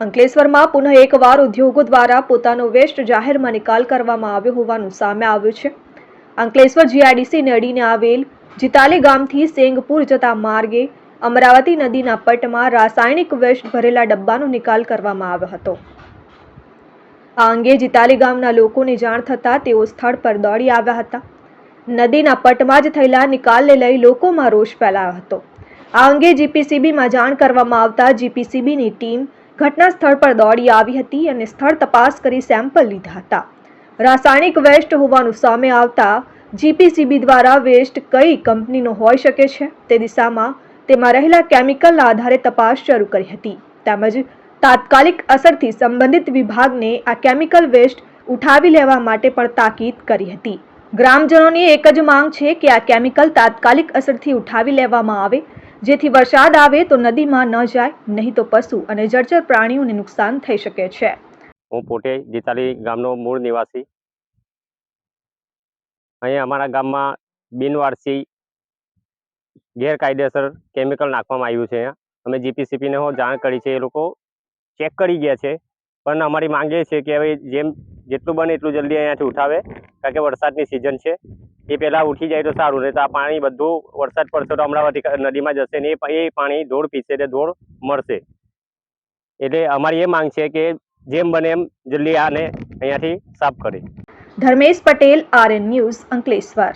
અંકલેશ્વરમાં પુનઃ એકવાર ઉદ્યોગો દ્વારા પોતાનો વેસ્ટ જાહેરમાં નિકાલ કરવામાં આવ્યો હોવાનું સામે આવ્યું છે. અંકલેશ્વર જીઆઈડીસીને અડીને આવેલ જીતાલી ગામથી સેંગપુર જતા માર્ગે અમરાવતી નદીના પટમાં રાસાયણિક વેસ્ટ ભરેલા ડબ્બાનો નિકાલ કરવામાં આવ્યો હતો. આ અંગે જીતાલી ગામના લોકોને જાણ થતાં તેઓ સ્થળ પર દોડી આવ્યા હતા. નદીના પટમાં જ થયેલા નિકાલને લઈ લોકોમાં રોષ ફેલાયો હતો. આ અંગે જીપીસીબીમાં જાણ કરવામાં આવતા જીપીસીબીની ટીમ ઘટના સ્થળ પર દોડી આવી હતી અને સ્થળ તપાસ કરી સેમ્પલ લીધા હતા. રાસાયણિક વેસ્ટ હોવાનું સામે આવતા જીપીસીબી દ્વારા વેસ્ટ કઈ કંપનીનો હોઈ શકે છે તે દિશામાં તેમાં રહેલા કેમિકલના આધારે તપાસ શરૂ કરી હતી. તેમજ તાત્કાલિક અસરથી સંબંધિત વિભાગને આ કેમિકલ વેસ્ટ ઉઠાવી લેવા માટે પણ તાકીદ કરી હતી. ગ્રામજનોની એક જ માંગ છે કે આ કેમિકલ તાત્કાલિક અસરથી ઉઠાવી લેવામાં આવે જેથી વરસાદ આવે તો નદીમાં ન જાય, નહીં તો પશુ અને જળચર પ્રાણીઓને નુકસાન થઈ શકે છે. હું પોતે જીતાલી ગામનો મૂળ નિવાસી. અહીંયા અમારા ગામમાં બિનવારસી ગેરકાયદેસર કેમિકલ નાખવામાં આવ્યું છે. અહીંયા અમે જીપીસીપીને હો જાણ કરી છે, એ લોકો ચેક કરી ગયા છે. પણ અમારી માંગ છે કે હવે જેમ જેટલું બને એટલું જલ્દી અહીંયાથી ઉઠાવે, કારણ કે વરસાદની સિઝન છે. એ પહેલાં ઉઠી જાય તો સારું રહે. તો આ પાણી બધું વરસાદ પડશે તો અમરાવતી નદીમાં જશે ને એ પાણી ધોળ પીશે એટલે ધોળ મળશે. એટલે અમારી એ માંગ છે કે જેમ બને એમ જલ્દી આને અહીંયાથી સાફ કરે ધર્મેશ પટેલ આરએન ન્યૂઝ, અંકલેશ્વર.